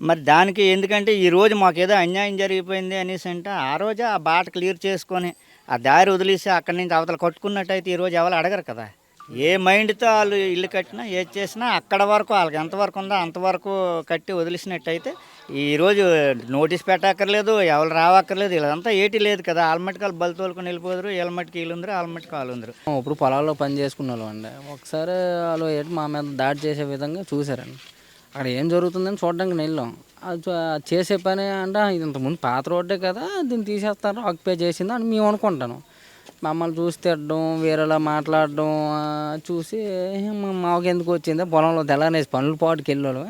మరి దానికి ఎందుకంటే ఈ రోజు మాకు ఏదో అన్యాయం జరిగిపోయింది అనేసి అంటే ఆ రోజు ఆ బాట క్లియర్ చేసుకొని ఆ దారి వదిలేసి అక్కడి నుంచి అవతల కట్టుకున్నట్టయితే ఈరోజు ఎవరు అడగరు కదా. ఏ మైండ్తో వాళ్ళు ఇల్లు కట్టినా ఏది చేసినా అక్కడ వరకు వాళ్ళకి ఎంతవరకు ఉందో అంతవరకు కట్టి వదిలేసినట్టయితే ఈరోజు నోటీస్ పెట్టక్కర్లేదు ఎవరు రావక్కర్లేదు ఇదంతా ఏటి లేదు కదా. ఆల్మట్కి వాళ్ళు బలి తోలుకొని వెళ్ళిపోదురు వీళ్ళమట్టికి వీళ్ళు వీళ్ళుందరు ఆల్మట్టికి వాళ్ళు ఇప్పుడు పొలాల్లో పని చేసుకున్న వాళ్ళు అండి. ఒకసారి వాళ్ళు మా మీద దాడి చేసే విధంగా చూసారండి అక్కడ ఏం జరుగుతుందని చూడడానికి వెళ్ళాం. అది చేసే పని అంటే ఇది ఇంతకుముందు పాత రోడ్డే కదా దీన్ని తీసేస్తారు ఆక్యుపై చేసింది అని మేము అనుకుంటాను. మమ్మల్ని చూసి తిట్టడం వేరేలా మాట్లాడడం చూసి "మా- మాకు ఎందుకు వచ్చింది? పొలంలో తెల్లనేసి పనుల పాటుకి వెళ్ళాడు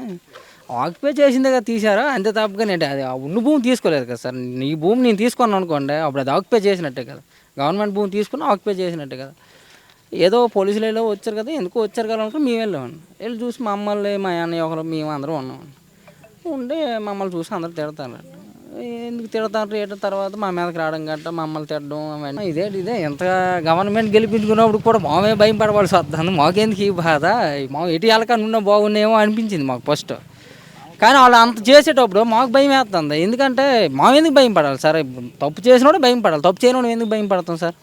ఆక్యుపై చేసిందే కదా తీశారు? అంతే తప్పగానే అది ఉన్న భూమి తీసుకోలేదు కదా సార్. నీ భూమి నేను తీసుకున్నాను అనుకోండి అప్పుడు అది ఆక్యుపై చేసినట్టే కదా. గవర్నమెంట్ భూమి తీసుకుని ఆక్యుపై చేసినట్టే కదా. ఏదో పోలీసులు ఏదో వచ్చారు కదా ఎందుకు వచ్చారు కదా అనుకుని మేము వెళ్ళామండి. వెళ్ళి చూసి మమ్మల్ని మా అన్నయ్య ఒకరు మేము అందరం ఉన్నామండి. ఉండి మమ్మల్ని చూసి అందరు తిడతారు ఎందుకు తిడతారు? ఏట తర్వాత మా మీదకి రావడం గట్ట మమ్మల్ని తిట్టడం అవన్నీ. ఇదే ఇదే. ఎంత గవర్నమెంట్ గెలిపించుకున్నప్పుడు కూడా మామే భయం పడవలసి వస్తుంది. మాకెందుకు ఈ బాధ? మా ఎటు వెళ్ళకని ఉన్న బాగున్నాయేమో అనిపించింది మాకు ఫస్ట్. కానీ వాళ్ళు అంత చేసేటప్పుడు మాకు భయం వేస్తుంది. ఎందుకంటే మా ఎందుకు భయం పడాలి సార్? తప్పు చేసినోడు భయం పడాలి. తప్పు చేయనోడు ఎందుకు భయం పడతాం సార్?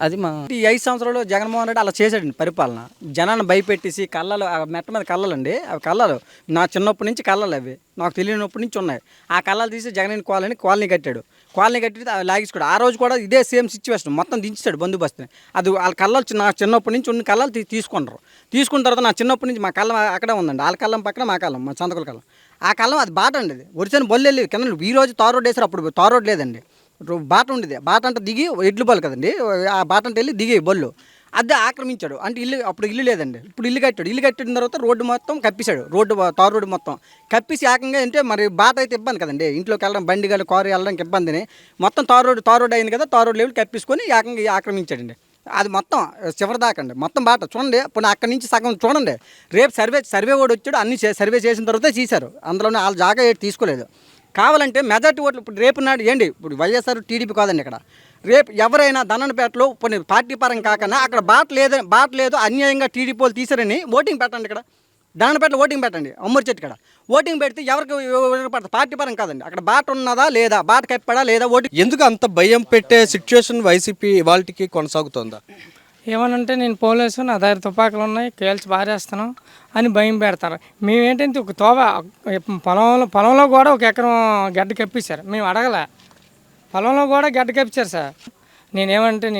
అది మా ఈ ఐదు సంవత్సరాలు జగన్మోహన్ రెడ్డి అలా చేశాడండి పరిపాలన. జనాన్ని భయపెట్టేసి కళ్ళలు ఆ మెట్ట మీద కళ్ళలండి. అవి కళ్ళలు నా చిన్నప్పటి నుంచి కళ్ళలు అవి. నాకు తెలియనప్పటి నుంచి ఉన్నాయి. ఆ కళ్ళలు తీసి జగన్ కాలనీ కాలనీ కట్టాడు. కాలనీ కట్టి లాగించుకోడు ఆ రోజు కూడా ఇదే సేమ్ సిచ్యువేషన్ మొత్తం దించాడు బందోబస్తుని. అది వాళ్ళ కళ్ళలు నా చిన్నప్పటి నుంచి ఉన్న కళ్ళలు తీసుకుంటారు. తీసుకున్న తర్వాత నా చిన్నప్పటి నుంచి మా కళ్ళం అక్కడే ఉందండి. వాళ్ళ కళ్ళం పక్కన మా కళ్ళం మా చందకుల కళ్ళం. ఆ కళ్ళం అది బాట అండి అది. ఒరిసిన బొల్లెళ్ళి కింద ఈ రోజు తార్ రోడ్ వేసారు అప్పుడు తార్ రోడ్ లేదండి. బాట ఉండేది. బాట అంటే దిగి ఎడ్లు బళ్ళు కదండి. ఆ బాట అంటే వెళ్ళి దిగి బళ్ళు. అదే ఆక్రమించాడు. అంటే ఇల్లు అప్పుడు ఇల్లు లేదండి. ఇప్పుడు ఇల్లు కట్టాడు. ఇల్లు కట్టిన తర్వాత రోడ్డు మొత్తం కప్పేశాడు. రోడ్డు తార్ తారు రోడ్డు మొత్తం. కప్పిసి ఏకంగా అంటే మరి బాట అయితే ఇబ్బంది కదండి. ఇంట్లోకి వెళ్ళడం బండి కానీ కారు వెళ్ళడానికి ఇబ్బందిని. మొత్తం తారు రోడ్డు తారు రోడ్డు అయింది కదా తారు రోడ్డు లెవెల్ కప్పించుకొని ఏకంగా ఆక్రమించాడండి. అది మొత్తం చివరిదాకండి మొత్తం బాట చూడండి. ఇప్పుడు అక్కడి నుంచి సగం చూడండి. రేపు సర్వే సర్వే కూడా వచ్చాడు. అన్ని సర్వే చేసిన తర్వాత తీశారు. అందులోనే వాళ్ళ జాగా ఏది తీసుకోలేదు. కావాలంటే మెజార్టీ ఓట్లు ఇప్పుడు రేపు నాడు ఏంటి? ఇప్పుడు వైఎస్ఆర్ టీడీపీ కాదండి ఇక్కడ. రేపు ఎవరైనా దన్ననపేటలో కొన్ని పార్టీ పరం కాకుండా అక్కడ బాట లేదు బాట లేదు అన్యాయంగా టీడీపీ వాళ్ళు తీసారని ఓటింగ్ పెట్టండి ఇక్కడ. దన్నపేటలో ఓటింగ్ పెట్టండి అమ్మూరి చెట్టు ఇక్కడ ఓటింగ్ పెడితే ఎవరికి పడుతుంది పార్టీ పరం కాదండి. అక్కడ బాట ఉన్నదా లేదా? బాట కప్పడా లేదా? ఓటింగ్ ఎందుకు అంత భయం పెట్టే సిచ్యువేషన్ వైసీపీ ఇవాళకి కొనసాగుతోందా? ఏమనంటే నేను పోలీసు నా దగ్గర తుపాకులు ఉన్నాయి కేల్చి పారేస్తాను అని భయం పెడతారు. మేమేంటంటే ఒక తోవ పొలంలో పొలంలో కూడా ఒక ఎకరం గడ్డ కప్పించారు మేము అడగలే. పొలంలో కూడా గడ్డ కప్పించారు సార్. నేనేమంటే నేను